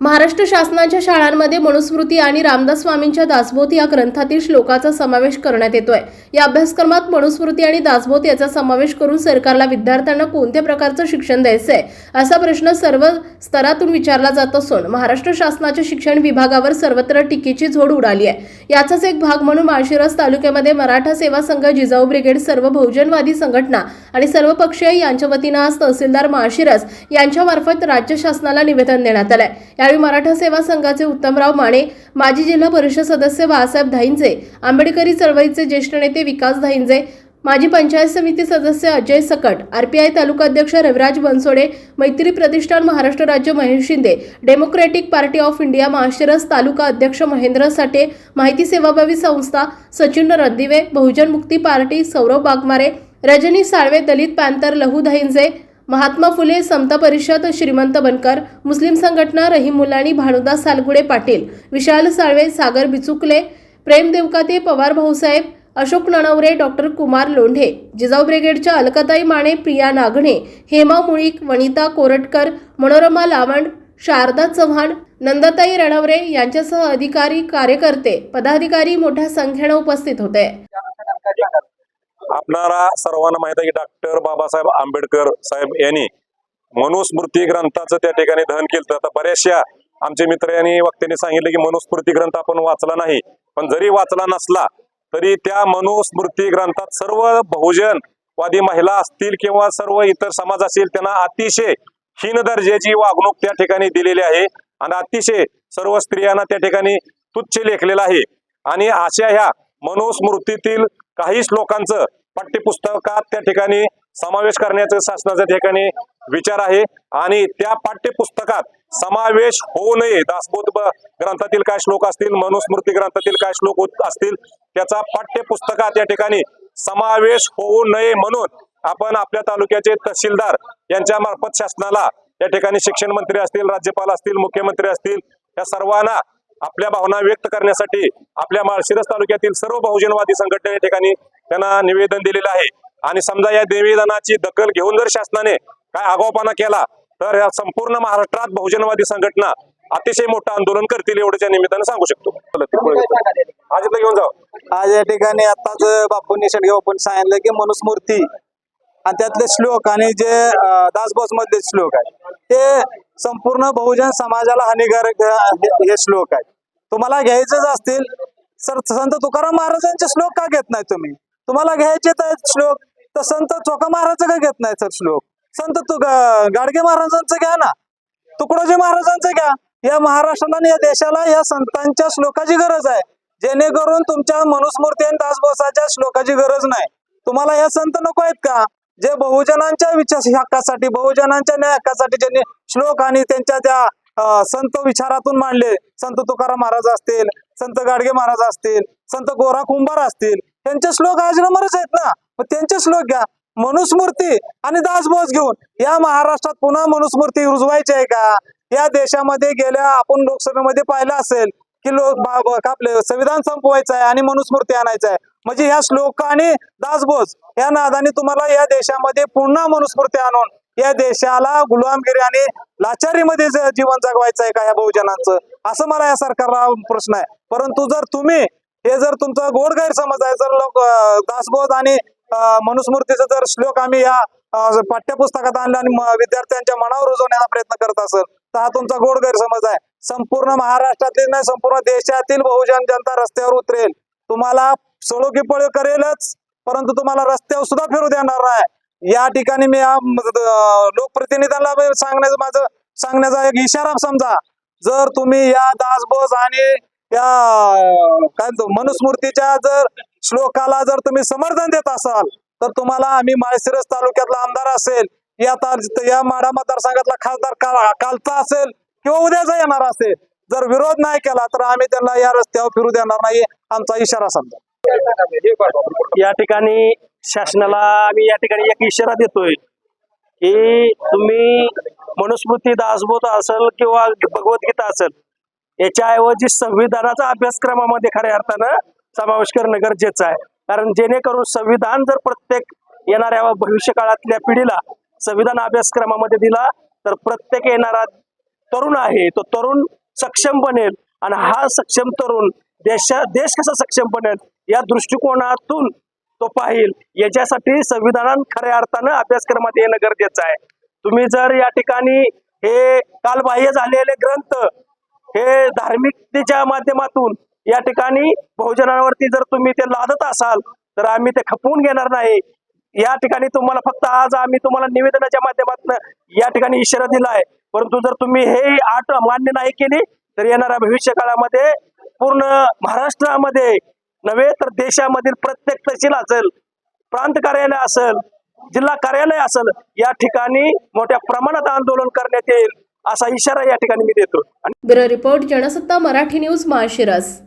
महाराष्ट्र शासनाच्या शाळांमध्ये मनुस्मृती आणि रामदास स्वामींच्या दासबोध या ग्रंथातील श्लोकाचा समावेश करण्यात येतोय. या अभ्यासक्रमात मनुस्मृती आणि दासबोध याचा समावेश करून सरकारला विद्यार्थ्यांना कोणत्या प्रकारचं शिक्षण द्यायचं आहे असा प्रश्न सर्व स्तरातून विचारला जात असून महाराष्ट्र शासनाच्या शिक्षण विभागावर सर्वत्र टीकेची झोड उडाली आहे. याचाच एक भाग म्हणून माळशिरस तालुक्यामध्ये मराठा सेवा संघ जिजाऊ ब्रिगेड सर्व बहुजनवादी संघटना आणि सर्व पक्षीय यांच्या वतीनं आज तहसीलदार माळशिरस यांच्यामार्फत राज्य शासनाला निवेदन देण्यात आलंय. यावेळी मराठा सेवा संघाचे उत्तमराव माने माजी जिल्हा परिषद सदस्य बाळासाहेब धाईंजे आंबेडकरी चळवळीचे ज्येष्ठ नेते विकास धाईंजे माजी पंचायत समिती सदस्य अजय सकट आरपीआय तालुका अध्यक्ष रविराज बनसोडे मैत्री प्रतिष्ठान महाराष्ट्र राज्य Mahesh Shinde democratic party of India Malshiras taluka अध्यक्ष महेंद्र साठे माहिती सेवाभावी संस्था सचिन रणदिवे बहुजन मुक्ती पार्टी सौरभ बागमारे रजनी साळवे दलित पॅंथर लहू धाईंजे महात्मा फुले समता परिषद श्रीमंत बनकर मुस्लिम संघटना रहीम मुलाणी भानुदास सालगुडे पाटील विशाल साळवे सागर बिचुकले प्रेम देवकाते पवार भाऊसाहेब अशोक नणवरे डॉक्टर कुमार लोंढे जिजाऊ ब्रिगेडच्या अलकाताई माने प्रिया नागणे हेमा मुळीक वनिता कोरटकर मनोरमा लावंड शारदा चव्हाण नंदाताई रणवरे यांच्यासह अधिकारी कार्यकर्ते पदाधिकारी मोठ्या संख्येनं उपस्थित होते. आपणारा सर्वांना माहीत आहे की डॉक्टर बाबासाहेब आंबेडकर साहेब यांनी मनुस्मृती ग्रंथाचं त्या ठिकाणी दहन केलं आता बऱ्याचशा आमचे मित्र यांनी वक्त्यांनी सांगितलं की मनुस्मृती ग्रंथ आपण वाचला नाही. पण जरी वाचला नसला तरी त्या मनुस्मृती ग्रंथात सर्व बहुजनवादी महिला असतील किंवा सर्व इतर समाज असतील त्यांना अतिशय हीन दर्जाची वागणूक त्या ठिकाणी दिलेली आहे. आणि अतिशय सर्व स्त्रियांना त्या ठिकाणी तुच्छ लेखलेलं आहे. आणि अशा ह्या मनुस्मृतीतील काही श्लोकांचं पाठ्यपुस्तकात त्या ठिकाणी समावेश करण्याचं शासनाच्या ठिकाणी विचार आहे. आणि त्या पाठ्यपुस्तकात समावेश होऊ नये. दासबोध ग्रंथातील काय श्लोक असतील मनुस्मृती ग्रंथातील काय श्लोक असतील त्याचा पाठ्यपुस्तकात या ठिकाणी समावेश होऊ नये म्हणून आपण आपल्या तालुक्याचे तहसीलदार यांच्या मार्फत शासनाला या ठिकाणी शिक्षण मंत्री असतील राज्यपाल असतील मुख्यमंत्री असतील या सर्वांना आपल्या भावना व्यक्त करण्यासाठी आपल्या माळशिरस तालुक्यातील सर्व बहुजनवादी संघटना या ठिकाणी त्यांना निवेदन दिलेलं आहे. आणि समजा या निवेदनाची दखल घेऊन जर शासनाने काय आगाऊपणा केला तर या संपूर्ण महाराष्ट्रात बहुजनवादी संघटना अतिशय मोठं आंदोलन करतील एवढ्याच्या निमित्तानं सांगू शकतो. आज घेऊन जाऊ आज या ठिकाणी आताच बापूंनी शेडगे बापूंनी सांगितलं की मनुस्मूर्ती आणि त्यातले श्लोक आणि जे अं, दासबोस मधले श्लोक आहेत ते संपूर्ण बहुजन समाजाला हानिकारक हे- श्लोक आहेत. तुम्हाला घ्यायचेच असतील सर संत तुकाराम महाराजांचे श्लोक का घेत नाही तुम्ही? तुम्हाला घ्यायचे तर श्लोक तर संत चोका महाराज का घेत नाही सर श्लोक? संत तु गाडगे महाराजांचं घ्या ना. तुकडोजी महाराजांचं घ्या. या महाराष्ट्राला आणि या देशाला या संतांच्या श्लोकाची गरज आहे. जेणेकरून तुमच्या मनुस्मृती आणि दासबोसाच्या श्लोकाची गरज नाही. तुम्हाला या संत नको आहेत का? जे बहुजनांच्या विचार हक्कासाठी बहुजनांच्या न्याय हक्कासाठी ज्यांनी श्लोक आणि त्यांच्या त्या संत विचारातून मांडले संत तुकाराम महाराज असतील संत गाडगे महाराज असतील संत गोरा कुंभार असतील त्यांचे श्लोक आजनमरच आहेत ना? मग त्यांचे श्लोक घ्या. मनुस्मृती आणि दासबोस घेऊन या महाराष्ट्रात पुन्हा मनुस्मृती रुजवायची आहे का? या देशामध्ये गेल्या आपण लोकसभेमध्ये पाहिलं असेल की लोक बा- का आपले संविधान संपवायचं आहे आणि मनुस्मृती आणायचं आहे. म्हणजे ह्या श्लोक आणि दासबोस या नादाने तुम्हाला या देशामध्ये पुन्हा मनुस्मृती आणून या देशाला गुलामगिरी आणि लाचारीमध्ये जीवन जगवायचं आहे का या बहुजनांचं? असं मला या सरकारला प्रश्न आहे. परंतु जर तुम्ही हे जर तुमचा गोड गैरसमज आहे जर लोक दासबोध आणि अं, मनुस्मृतीचा जर श्लोक आम्ही या पाठ्यपुस्तकात आणला आणि विद्यार्थ्यांच्या मनावर रुजवण्याचा प्रयत्न करत असेल तर हा तुमचा गोड गैरसमज आहे. संपूर्ण महाराष्ट्रातील नाही संपूर्ण देशातील बहुजन जनता रस्त्यावर उतरेल. तुम्हाला सळोकी पळ करेलच. परंतु तुम्हाला रस्त्यावर सुद्धा फिरू देणार नाही. या ठिकाणी मी लोकप्रतिनिधीला लोकप्रतिनिधींना सांगण्याचं माझं सांगण्याचा एक इशारा समजा. जर तुम्ही या दासबोस आणि या काय म्हणतो मनुस्मृतीच्या जर श्लोकाला जर तुम्ही समर्थन देत असाल तर तुम्हाला आम्ही माळशिरस तालुक्यातला आमदार असेल या तार या माडा मतदारसंघातला खासदार का- कालचा असेल किंवा उद्याचा येणार असेल जर विरोध नाही केला तर आम्ही त्यांना या रस्त्यावर फिरू देणार नाही आमचा इशारा समजा. या ठिकाणी शासनाला आम्ही या ठिकाणी एक इशारा देतोय की तुम्ही मनुस्मृती दासबोध असेल किंवा भगवद्गीता असेल याच्याऐवजी संविधानाचा अभ्यासक्रमामध्ये खऱ्या अर्थानं समावेश करणं गरजेचं आहे. कारण जेणेकरून संविधान जर प्रत्येक येणाऱ्या भविष्य काळातल्या पिढीला संविधान अभ्यासक्रमामध्ये दिला तर प्रत्येक येणारा तरुण आहे तो तरुण सक्षम बनेल. आणि हा सक्षम तरुण देशा देश कसा सक्षम बनेल? या दृष्टिकोनातून तो पाहिल. याच्यासाठी संविधानात खऱ्या अर्थानं अभ्यासक्रमात येणं गरजेचं आहे. तुम्ही जर या ठिकाणी हे कालबाह्य झालेले ग्रंथ हे धार्मिकतेच्या माध्यमातून या ठिकाणी बहुजनांवरती जर तुम्ही ते लादत असाल तर आम्ही ते खपवून घेणार नाही. या ठिकाणी तुम्हाला फक्त आज आम्ही तुम्हाला निवेदनाच्या माध्यमातून या ठिकाणी इशारा दिला आहे परंतु जर तुम्ही हे आठ मान्य नाही केली तर येणाऱ्या भविष्य काळामध्ये पूर्ण महाराष्ट्रामध्ये नव्हे तर देशामधील प्रत्येक तहसील असेल प्रांत कार्यालय असेल जिल्हा कार्यालय असेल या ठिकाणी मोठ्या प्रमाणात आंदोलन करण्यात येईल असा इशारा या ठिकाणी मी देतो. आणि bureau report Jansatta Marathi news Malshiras.